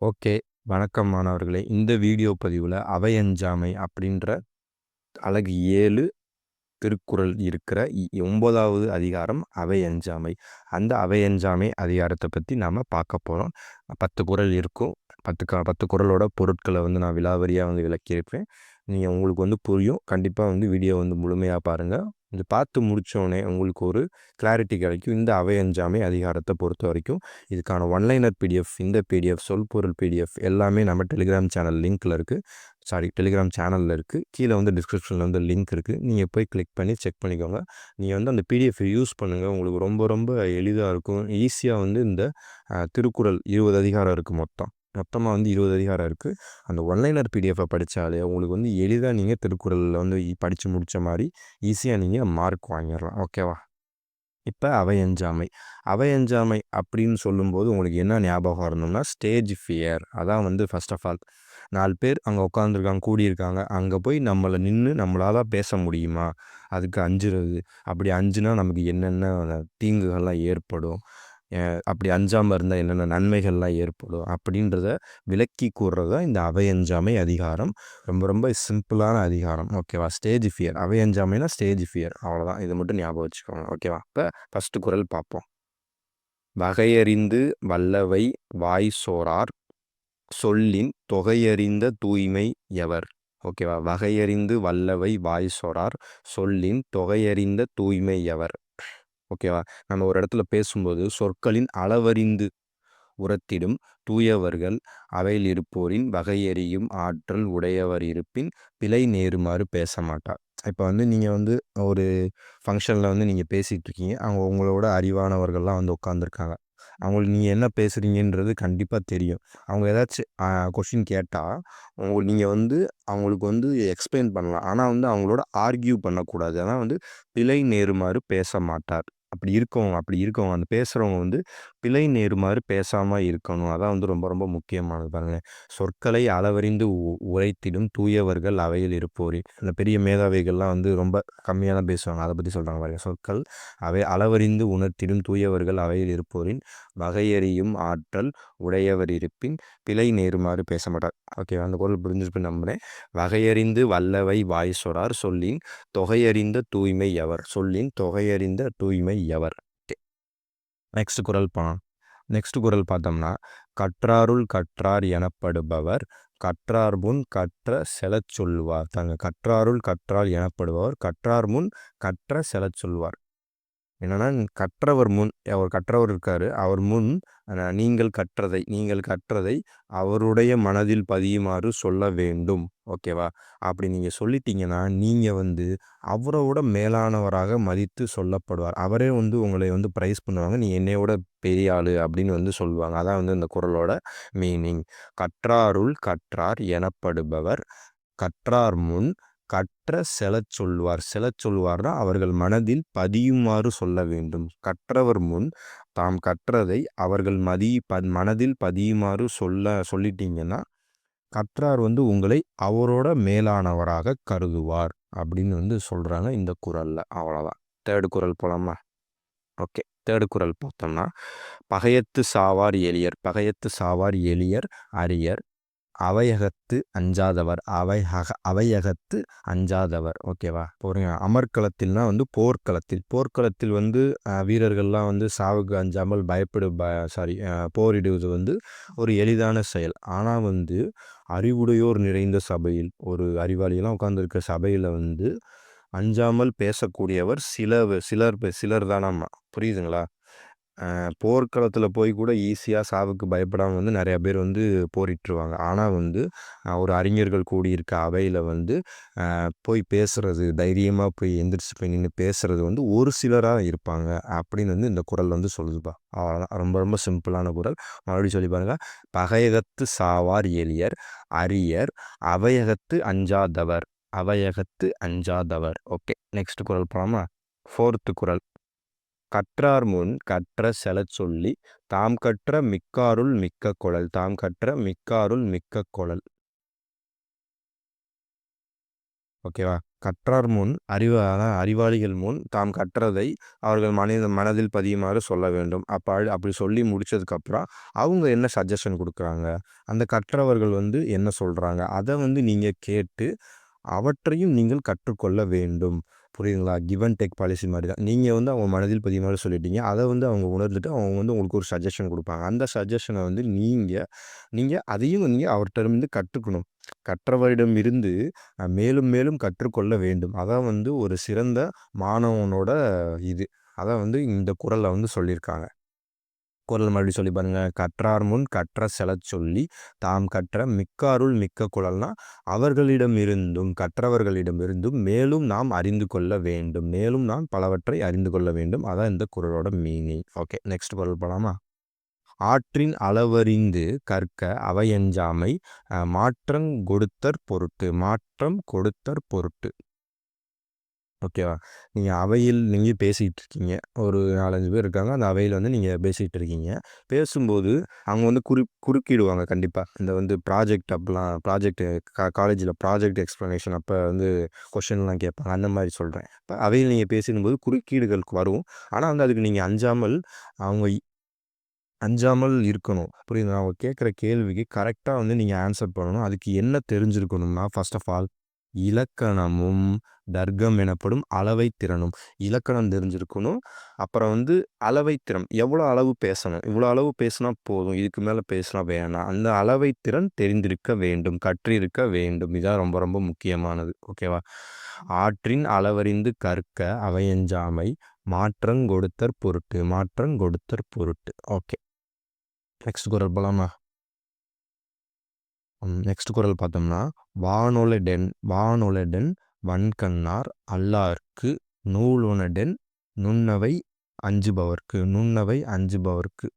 Okay. வணக்கம் மாணவர்களே! இந்த வீடியோ பதிவில் அவையஞ்சாமை அப்படின்ற அழகு ஏழு திருக்குறள் இருக்கிற இ 9வது அதிகாரம் அவையஞ்சாமை. அந்த அவையஞ்சாமை அதிகாரத்தை பற்றி நாம் பார்க்க போகிறோம் பத்து குறள் இருக்கும். 10 க 10 குறளோட பொருட்களை வந்து நான் விலாவரியாக வந்து விளக்கியிருப்பேன். நீங்கள் உங்களுக்கு வந்து புரியும். கண்டிப்பாக வந்து வீடியோ வந்து முழுமையாக பாருங்கள் இது பார்த்து முடிச்சோனே உங்களுக்கு ஒரு கிளாரிட்டி கிடைக்கும். இந்த அவையஞ்சாமை பொறுத்த வரைக்கும் இதுக்கான ஒன்லைனர் பிடிஎஃப், இந்த பிடிஎஃப், சொல்பொருள் பிடிஎஃப் எல்லாமே நம்ம டெலிகிராம் சேனல் லிங்க்கில் இருக்குது சாரி டெலிகிராம் சேனலில் இருக்குது கீழே வந்து டிஸ்கிரிப்ஷனில் வந்து லிங்க் இருக்குது நீங்கள் போய் கிளிக் பண்ணி செக் பண்ணிக்கோங்க. நீங்கள் வந்து அந்த பிடிஎஃப் யூஸ் பண்ணுங்கள் உங்களுக்கு ரொம்ப ரொம்ப எளிதாக இருக்கும். ஈஸியாக வந்து இந்த திருக்குறள் 20 அதிகாரம் இருக்குது மொத்தம். மொத்தமாக வந்து 20 அதிகாரம் இருக்குது அந்த ஒன்லைனர் பிடிஎஃப்பை படித்தாலே உங்களுக்கு வந்து எளிதாக நீங்கள் திருக்குறளில் வந்து படித்து முடித்த மாதிரி ஈஸியாக நீங்கள் மார்க் வாங்கிடலாம் ஓகேவா? இப்போ அவையஞ்சாமை. அவையஞ்சாமை அப்படின்னு சொல்லும்போது உங்களுக்கு என்ன ஞாபகம் வரணும்னா, ஸ்டேஜ் ஃபியர். அதான் வந்து ஃபர்ஸ்ட் ஆஃப் ஆல் நாலு பேர் அங்கே உட்காந்துருக்காங்க, கூடியிருக்காங்க. அங்கே போய் நம்மளை நின்று நம்மளால் பேச முடியுமா? அதுக்கு அஞ்சுறது. அப்படி அஞ்சுனா நமக்கு என்னென்ன தீங்குகள்லாம் ஏற்படும்? அப்படி அஞ்சாம இருந்தால் என்னென்ன நன்மைகள்லாம் ஏற்படும்? அப்படின்றத விளக்கி கூறுறது தான் இந்த அவையஞ்சாமை அதிகாரம். ரொம்ப ரொம்ப சிம்பிளான அதிகாரம். ஓகேவா? Stage fear. அவையஞ்சாமைனா stage fear. அவ்வளோதான். இது மட்டும் ஞாபகம் வச்சுக்கோங்க. ஓகேவா? இப்போ ஃபஸ்ட்டு குரல் பார்ப்போம். வகையறிந்து வல்லவை வாய் சோரார் சொல்லின் தொகையறிந்த தூய்மை எவர்? ஓகேவா? வகையறிந்து வல்லவை வாய் சோரார் சொல்லின் தொகையறிந்த தூய்மை எவர்? ஓகேவா? நம்ம ஒரு இடத்துல பேசும்போது சொற்களின் அளவறிந்து உரத்திடும் தூயவர்கள் அவையில் இருப்போரின் வகையறியும் ஆற்றல் உடையவர் இருப்பின் பிழை நேருமாறு பேச மாட்டார். இப்போ வந்து நீங்கள் வந்து ஒரு ஃபங்க்ஷனில் வந்து நீங்கள் பேசிகிட்டு இருக்கீங்க. அவங்க உங்களோட அறிவானவர்கள்லாம் வந்து உட்காந்துருக்காங்க. அவங்களுக்கு நீங்கள் என்ன பேசுகிறீங்கன்றது கண்டிப்பாக தெரியும். அவங்க ஏதாச்சும் கொஷின் கேட்டால் உங்களுக்கு நீங்கள் வந்து அவங்களுக்கு வந்து எக்ஸ்பிளைன் பண்ணலாம். ஆனால் வந்து அவங்களோட ஆர்கியூ பண்ணக்கூடாது. ஆனால் வந்து பிழை நேருமாறு பேச மாட்டார். அப்படி இருக்கவங்க அப்படி இருக்கவங்க அந்த பேசுறவங்க வந்து பிழை நேருமாறு பேசாம இருக்கணும். அதான் வந்து ரொம்ப ரொம்ப முக்கியமானது பாருங்க. சொற்களை அளவறிந்து உ உரைத்திடும் தூயவர்கள் அவையில் இருப்போரே. அந்த பெரிய மேதாவிகள்லாம் வந்து ரொம்ப கம்மியா தான் பேசுவாங்க. அத பத்தி சொல்றாங்க பாருங்க. சொற்கள் அவை அளவறிந்து உணர்த்திடும் தூயவர்கள் அவையில் இருப்போரின் வகையறியும் ஆற்றல் உடையவர் இருப்பின் பிழை நேருமாறு பேச மாட்டார். ஓகேவா? அந்த குறள் புரிஞ்சிருக்கும்னு நம்புறேன். வகையறிந்து வல்லவை வாய் சொரார் சொல்லின் தொகையறிந்த தூய்மை எவர்? சொல்லின் தொகையறிந்த தூய்மை எவர்? நெக்ஸ்ட் குரல் பா நெக்ஸ்ட் குரல் பார்த்தோம்னா, கற்றாருள் கற்றார் எனப்படுபவர் கற்றார் முன் கற்ற செலச் சொல்வார் தாங்க கற்றாருள் கற்றார் எனப்படுபவர் கற்றார் முன் கற்ற செலச் சொல்வார். என்னென்னா கற்றவர் முன் அவர் கற்றவர் இருக்கார் அவர் முன் நீங்கள் கற்றதை நீங்கள் கற்றதை அவருடைய மனதில் பதியுமாறு சொல்ல வேண்டும். ஓகேவா? அப்படி நீங்கள் சொல்லிட்டீங்கன்னா, நீங்கள் வந்து அவரோட மேலானவராக மதித்து சொல்லப்படுவார். அவரே வந்து உங்களை வந்து ப்ரைஸ் பண்ணுவாங்க. நீ என்னையோட பெரிய ஆள் அப்படின்னு வந்து சொல்லுவாங்க. அதான் வந்து இந்த குரலோட மீனிங். கற்றாருள் கற்றார் எனப்படுபவர் கற்றார் முன் கற்ற செலச் சொல்வார். செலச் சொல்வார்னா அவர்கள் மனதில் பதியுமாறு சொல்ல வேண்டும். கற்றவர் முன் தாம் கற்றதை அவர்கள் மதி ப மனதில் பதியுமாறு சொல்ல சொல்லிட்டீங்கன்னா, கற்றார் வந்து உங்களை அவரோட மேலானவராக கருதுவார். அப்படின்னு வந்து சொல்கிறாங்க இந்த குரலில் அவ்வளோதான். தேர்டு குறள் போலாமா? ஓகே. தேர்டு குறள் பார்த்தோம்னா, பகையத்து சாவார் எளியர். பகையத்து சாவார் எளியர் அரியர் அவையகத்து அஞ்சாதவர். அவையக அவையகத்து அஞ்சாதவர். ஓகேவா? போறீங்க அமர்க்களத்தில்னா வந்து போர்க்களத்தில். போர்க்களத்தில் வந்து வீரர்கள்லாம் வந்து சாவுக்கு அஞ்சாமல் பயப்படு ப சாரி போரிடுவது வந்து ஒரு எளிதான செயல். ஆனால் வந்து அறிவுடையோர் நிறைந்த சபையில் ஒரு அறிவாளியெல்லாம் உட்காந்துருக்க சபையில் வந்து அஞ்சாமல் பேசக்கூடியவர் சில சிலர் சிலர் தானாம்மா புரியுதுங்களா? போர்க்களத்தில் போய் கூட ஈஸியாக சாவுக்கு பயப்படாமல் வந்து நிறையா பேர் வந்து போரிட்டுருவாங்க. ஆனால் வந்து ஒரு அறிஞர்கள் கூடியிருக்க அவையில் வந்து போய் பேசுகிறது தைரியமாக போய் எந்திரிச்சு போய் நின்று பேசுகிறது வந்து ஒரு சிலராக இருப்பாங்க. அப்படின்னு வந்து இந்த குறள் வந்து சொல்லுதுப்பா. அவ்வளோதான். ரொம்ப ரொம்ப சிம்பிளான குறள். மறுபடியும் சொல்லி பாருங்கள் பகையகத்து சாவார் எளியர் அரியர் அவையகத்து அஞ்சாதவர். அவையகத்து அஞ்சாதவர். ஓகே. நெக்ஸ்ட் குறள் போலாமா? 4த் குறள். கற்றார் முன் கற்ற செலச் சொல்லி தாம் கற்ற மிக்காருள் மிக்க கொளல். தாம் கற்ற மிக்காருள் மிக்க குழல் ஓகேவா? கற்றார் முன் அறிவா அறிவாளிகள் முன் தாம் கற்றதை அவர்கள் மனித மனதில் பதியுமாறு சொல்ல வேண்டும் அப்போ அப்படி சொல்லி முடிச்சதுக்கப்புறம் அவங்க என்ன சஜஷன் கொடுக்குறாங்க அந்த கற்றவர்கள் வந்து என்ன சொல்கிறாங்க அதை வந்து நீங்கள் கேட்டு அவற்றையும் நீங்கள் கற்றுக்கொள்ள வேண்டும் புரியுதுங்களா? கிவ் அண்ட் டேக் பாலிசி மாதிரி தான். நீங்கள் வந்து அவங்க மனதில் பதிவு மாதிரி சொல்லிட்டீங்க. அதை வந்து அவங்க உணர்ந்துட்டு அவங்க வந்து உங்களுக்கு ஒரு சஜஷன் கொடுப்பாங்க. அந்த சஜஷனை வந்து நீங்கள் நீங்கள் அதையும் நீங்கள் அவர்கிட்ட இருந்து கற்றுக்கணும். கற்றவரிடம் இருந்து மேலும் மேலும் கற்றுக்கொள்ள வேண்டும். அதான் வந்து ஒரு சிறந்த மாணவனோட இது. அதான் வந்து இந்த குரலில் வந்து சொல்லியிருக்காங்க. குரல் மறுபடியும் சொல்லி பாருங்கள் கற்றார் முன் கற்ற செலச் சொல்லி தாம் கற்ற மிக்காருள் மிக்க குரல்னா அவர்களிடம் இருந்தும் கற்றவர்களிடம் இருந்தும் மேலும் நாம் அறிந்து கொள்ள வேண்டும். மேலும் நாம் பலவற்றை அறிந்து கொள்ள வேண்டும். அதான் இந்த குரலோட மீனிங் ஓகே நெக்ஸ்ட் குரல் போலாமா? ஆற்றின் அளவறிந்து கற்க அவையஞ்சாமை மாற்றங் கொடுத்தற் பொருட்டு மாற்றம் கொடுத்தற் பொருட்டு. ஓகேவா? நீங்கள் அவையில் நீங்கள் பேசிகிட்டு இருக்கீங்க ஒரு நாலஞ்சு பேர் இருக்காங்க. அந்த அவையில் வந்து நீங்கள் பேசிகிட்டு இருக்கீங்க பேசும்போது அவங்க வந்து குறுக் குறுக்கிடுவாங்க கண்டிப்பாக இந்த வந்து ப்ராஜெக்ட் அப்போலாம் ப்ராஜெக்ட் கா காலேஜில் ப்ராஜெக்ட் எக்ஸ்ப்ளனேஷன் அப்போ வந்து கொஷின்லாம் கேட்பாங்க. அந்த மாதிரி சொல்கிறேன் இப்போ அவையில் நீங்கள் பேசிடும்போது குறுக்கீடுகள் வரும். ஆனால் வந்து அதுக்கு நீங்கள் அஞ்சாமல் அவங்க அஞ்சாமல் இருக்கணும். புரியுது அவங்க கேட்குற கேள்விக்கு கரெக்டாக வந்து நீங்கள் ஆன்சர் பண்ணணும். அதுக்கு என்ன தெரிஞ்சிருக்கணும்னா ஃபர்ஸ்ட் ஆஃப் ஆல் இலக்கணமும் தர்க்கம் எனப்படும் அளவை திறனும். இலக்கணம் தெரிஞ்சிருக்கணும். அப்புறம் வந்து அளவை திறன். எவ்வளோ அளவு பேசணும்? இவ்வளோ அளவு பேசினா போதும். இதுக்கு மேலே பேசினா வேணாம். அந்த அளவை திறன் தெரிந்திருக்க வேண்டும். கற்றிருக்க வேண்டும். இதான் ரொம்ப ரொம்ப முக்கியமானது. ஓகேவா? ஆற்றின் அளவறிந்து கற்க அவையஞ்சாமை மாற்றங் கொடுத்தற் பொருட்டு மாற்றங் கொடுத்தற் பொருட்டு. ஓகே. நெக்ஸ்ட் குரல் போலாமா? நெக்ஸ்ட் குரல் பார்த்தோம்னா வானொலடென் வானொலடென் வன்கண்ணார் அல்லார்க்கு நூலுனடென் நுண்ணவை அஞ்சுபவர்க்கு நுண்ணவை அஞ்சுபவர்க்கு.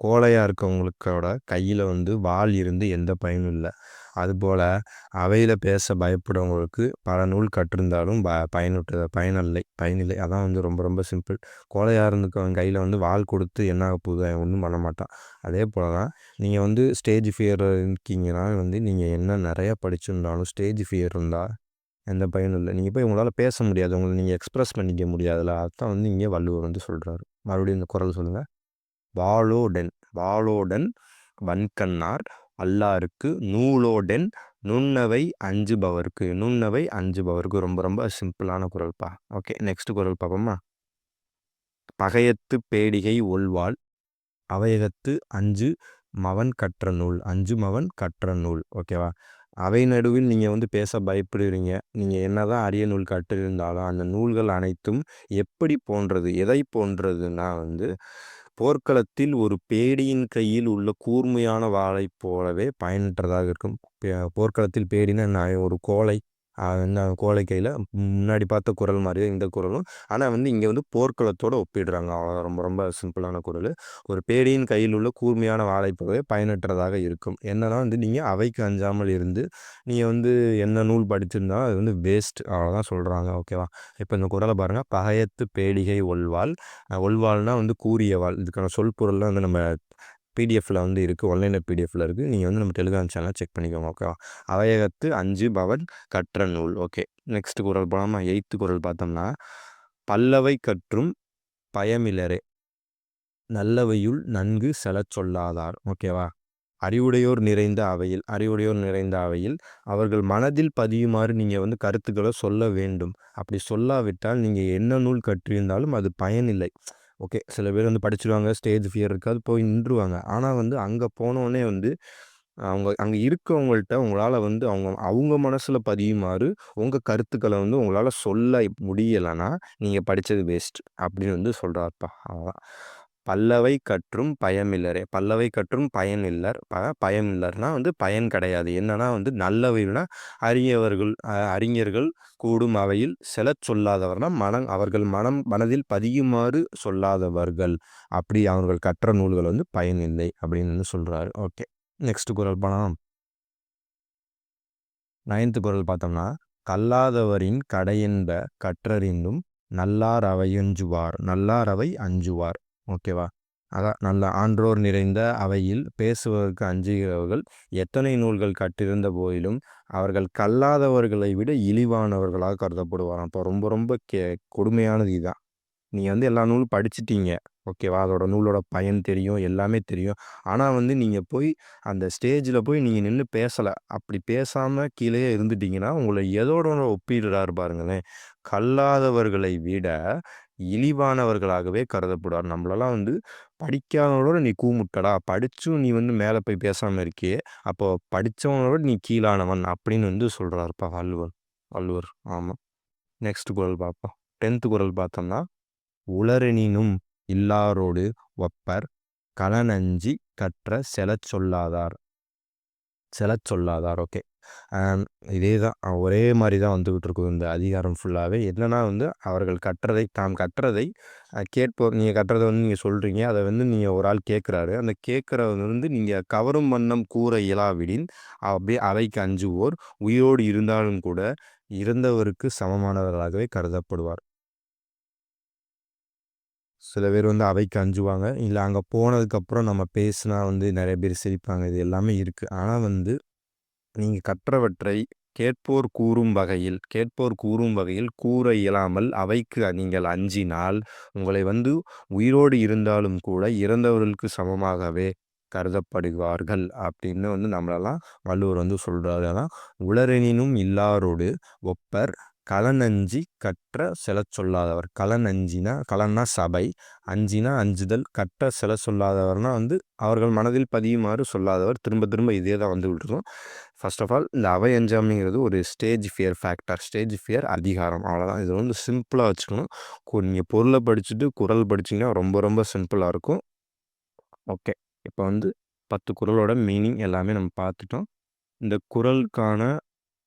கோழையாக இருக்கவங்களுக்கோட கையில் வந்து வாள் இருந்து எந்த பயனும் இல்லை. அதுபோல் அவையில் பேச பயப்படுறவங்களுக்கு பல நூல் கற்றிருந்தாலும் ப பயனுட்டு பயனில்லை பயனில்லை. அதான் வந்து ரொம்ப ரொம்ப சிம்பிள். கோழையாக இருந்துக்கவன் கையில் வந்து வால் கொடுத்து என்ன ஆக போகுது? ஒன்றும் பண்ண மாட்டான். அதே போல் தான் நீங்கள் வந்து ஸ்டேஜ் ஃபியர் இருக்கீங்கன்னா வந்து நீங்கள் என்ன நிறையா படிச்சிருந்தாலும் ஸ்டேஜ் ஃபியர் இருந்தால் எந்த பயனும் இல்லை. நீங்கள் போய் உங்களால் பேச முடியாது. உங்களை நீங்கள் எக்ஸ்ப்ரெஸ் பண்ணிக்க முடியாதுல்ல. அதுதான் வந்து இங்கே வள்ளுவர் வந்து சொல்கிறாரு மறுபடியும் இந்த குரல் சொல்லுங்கள் வாலோடன் வாலோடன் வன்கண்ணார் அல்லாருக்கு நூலோடென் நுண்ணவை அஞ்சுபவருக்கு நுண்ணவை அஞ்சுபவருக்கு. ரொம்ப ரொம்ப சிம்பிளான குரல்ப்பா ஓகே நெக்ஸ்ட் குரல் பார்ப்போமா பகையத்து பேடிகை ஒல்வாள் அவையகத்து அஞ்சு மவன் கற்ற நூல் அஞ்சு மவன் கற்ற நூல். ஓகேவா? அவை நடுவில் நீங்கள் வந்து பேச பயப்படுறீங்க. நீங்கள் என்னதான் அரிய நூல் கற்றிருந்தாலும் அந்த நூல்கள் அனைத்தும் எப்படி போன்றது எதை போன்றதுன்னா வந்து போர்க்களத்தில் ஒரு பேடியின் கையில் உள்ள கூர்மையான வாளைப் போலவே பயனற்றதாக இருக்கும். போர்க்களத்தில் பேடினா ஒரு கோலை அந்த கோழைக்கையில் முன்னாடி பார்த்த குரல் மாதிரியே இந்த குரலும் ஆனால் வந்து இங்கே வந்து போர்க்களத்தோடு ஒப்பிடுறாங்க. அவ்வளோ ரொம்ப ரொம்ப சிம்பிளான குரல். ஒரு பேடியின் கையில் உள்ள கூர்மையான வாழைப்பவே பயனற்றதாக இருக்கும். என்னன்னா வந்து நீங்கள் அவைக்கு அஞ்சாமல் இருந்து நீங்கள் வந்து என்ன நூல் படிச்சிருந்தாலும் அது வந்து வேஸ்ட். அவ்வளோதான் சொல்கிறாங்க ஓகேவா? இப்போ இந்த குரலை பாருங்கள் பகையத்து பேடிகை ஒல்வாள். ஒல்வாள்னால் வந்து கூறியவாள். இதுக்கான சொல் பொருள்லாம் வந்து நம்ம பிடிஎஃப்பில் வந்து இருக்குது ஆன்லைனில் பிடிஎஃப்பில் இருக்குது நீங்கள் வந்து நம்ம டெலிகிராம் சேனல் செக் பண்ணிக்கோங்க ஓகேவா அவையகத்து அஞ்சு பவன் கற்ற நூல். ஓகே நெக்ஸ்ட் குரல் போகாமல் எயித்து குரல் பார்த்தோம்னா பல்லவை கற்றும் பயமிலரே நல்லவையுள் நன்கு செல சொல்லாதார். ஓகேவா அறிவுடையோர் நிறைந்த அவையில் அறிவுடையோர் நிறைந்த அவையில் அவர்கள் மனதில் பதியுமாறு நீங்கள் வந்து கருத்துக்களை சொல்ல வேண்டும். அப்படி சொல்லாவிட்டால் நீங்கள் என்ன நூல் கற்றிருந்தாலும் அது பயனில்லை. ஓகே. சில பேர் வந்து படிச்சிருவாங்க ஸ்டேஜ் ஃபியர் இருக்காது போய் நின்றுவாங்க ஆனால் வந்து அங்கே போனோடனே வந்து அவங்க அங்கே இருக்கவங்கள்ட்ட உங்களால் வந்து அவங்க அவங்க மனசில் பதியுமாறு உங்கள் கருத்துக்களை வந்து உங்களால் சொல்ல முடியலைன்னா நீங்கள் படித்தது வேஸ்ட் அப்படின்னு வந்து சொல்கிறாருப்பா அவ்வளோதான். பல்லவை கற்றும் பயமில்லரே. பல்லவை கற்றும் பயனில்லர். ப பயமில்லர்னா வந்து பயன் கிடையாது. என்னன்னா வந்து நல்லவைனா அறியவர்கள் அறிஞர்கள் கூடும் அவையில் செல சொல்லாதவர்னா மனம் அவர்கள் மனம் மனதில் பதியுமாறு சொல்லாதவர்கள். அப்படி அவர்கள் கற்ற நூல்கள் வந்து பயனில்லை அப்படின்னு வந்து சொல்கிறாரு ஓகே நெக்ஸ்ட் குரல் பணம் நைன்த்து குரல் பார்த்தோம்னா கல்லாதவரின் கடையென்ப கற்றறிந்தும் நல்லார் அவை அஞ்சுவார். நல்லார் அவை அஞ்சுவார். ஓகேவா? அதான் நல்ல ஆன்றோர் நிறைந்த அவையில் பேசுவதற்கு அஞ்சுகிறவர்கள் எத்தனை நூல்கள் கட்டிருந்த போதிலும் அவர்கள் கல்லாதவர்களை விட இழிவானவர்களாக கருதப்படுவாராம். இப்போ ரொம்ப ரொம்ப கே கொடுமையானது இதுதான் நீங்கள் வந்து எல்லா நூலும் படிச்சிட்டீங்க ஓகேவா? அதோட நூலோட பயன் தெரியும் எல்லாமே தெரியும். ஆனால் வந்து நீங்கள் போய் அந்த ஸ்டேஜில் போய் நீங்கள் நின்று பேசலை அப்படி பேசாமல் கீழே இருந்துட்டீங்கன்னா உங்களை எதோட ஒப்பிடுறாரு பாருங்களேன். கல்லாதவர்களை விட இழிவானவர்களாகவே கருதப்படுவார். நம்மளெல்லாம் வந்து படிக்காதவனோட நீ கூமுட்டடா படிச்சும் நீ வந்து மேலே போய் பேசாமல் இருக்கியே அப்போ படித்தவனோட நீ கீழானவன் அப்படின்னு வந்து சொல்கிறாருப்பா வள்ளுவர். வள்ளுவர் ஆமாம் நெக்ஸ்ட் குரல் பார்ப்போம் டென்த்து குரல் பார்த்தோம்னா உளரெனினும் இல்லாரோடு ஒப்பர் களனஞ்சி கற்ற செலச் சொல்லாதார். செலச் சொல்லாதார் ஓகே. இதே தான். ஒரே மாதிரி தான் வந்துக்கிட்டு இருக்குது இந்த அதிகாரம் ஃபுல்லாகவே என்னென்னா வந்து அவர்கள் கட்டுறதை தாம் கட்டுறதை கேட்போர் நீங்கள் கட்டுறதை வந்து நீங்கள் சொல்கிறீங்க அதை வந்து நீங்கள் ஒரு ஆள் கேட்குறாரு. அந்த கேட்குறவங்க வந்து நீங்கள் கவரும் வண்ணம் கூற இயலாவிடின் அப்படியே அவைக்கு அஞ்சுவோர் உயிரோடு இருந்தாலும் கூட இறந்தவருக்கு சமமானவர்களாகவே கருதப்படுவார். சில பேர் வந்து அவைக்கு அஞ்சுவாங்க இல்லை அங்கே போனதுக்கப்புறம் நம்ம பேசினா வந்து நிறைய பேர் சிரிப்பாங்க. இது எல்லாமே இருக்குது ஆனால் வந்து நீங்கள் கற்றவற்றை கேட்போர் கூறும் வகையில் கேட்போர் கூறும் வகையில் கூற இயலாமல் அவைக்கு நீங்கள் அஞ்சினால் உங்களை வந்து உயிரோடு இருந்தாலும் கூட இறந்தவர்களுக்கு சமமாகவே கருதப்படுவார்கள் அப்படின்னு வந்து நம்மளெல்லாம் வள்ளுவர் வந்து சொல்கிறாரு தான் உளரெனினும் இல்லாரோடு ஒப்பர் களனஞ்சி கற்ற சில சொல்லாதவர். கலனஞ்சினா களன்னா சபை அஞ்சினா அஞ்சுதல் கற்ற சில சொல்லாதவர்னா வந்து அவர்கள் மனதில் பதியுமாறு சொல்லாதவர். திரும்ப திரும்ப இதே தான் வந்து விட்டுரும் ஃபர்ஸ்ட் ஆஃப் ஆல் இந்த அவை அஞ்சாமிங்கிறது ஒரு stage fear factor stage fear அதிகாரம். அவ்வளோதான் இது வந்து சிம்பிளாக வச்சுக்கணும். நீங்கள் பொருளை படிச்சுட்டு குரல் படிச்சிங்கன்னா ரொம்ப ரொம்ப சிம்பிளாக இருக்கும். ஓகே இப்போ வந்து பத்து குரலோட மீனிங் எல்லாமே நம்ம பார்த்துட்டோம். இந்த குரலுக்கான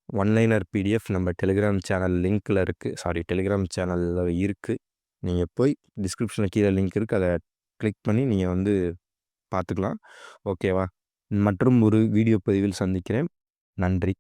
ஒன்லைனர் பிடிஎஃப் நம்ம டெலிகிராம் சேனல் லிங்க்கில் இருக்குது சாரி டெலிகிராம் சேனலில் இருக்குது நீங்கள் போய் டிஸ்கிரிப்ஷனில் கீழே லிங்க் இருக்குது அதை கிளிக் பண்ணி நீங்கள் வந்து பார்த்துக்கலாம். ஓகேவா மற்றும் ஒரு வீடியோ பதிவில் சந்திக்கிறேன். நன்றி.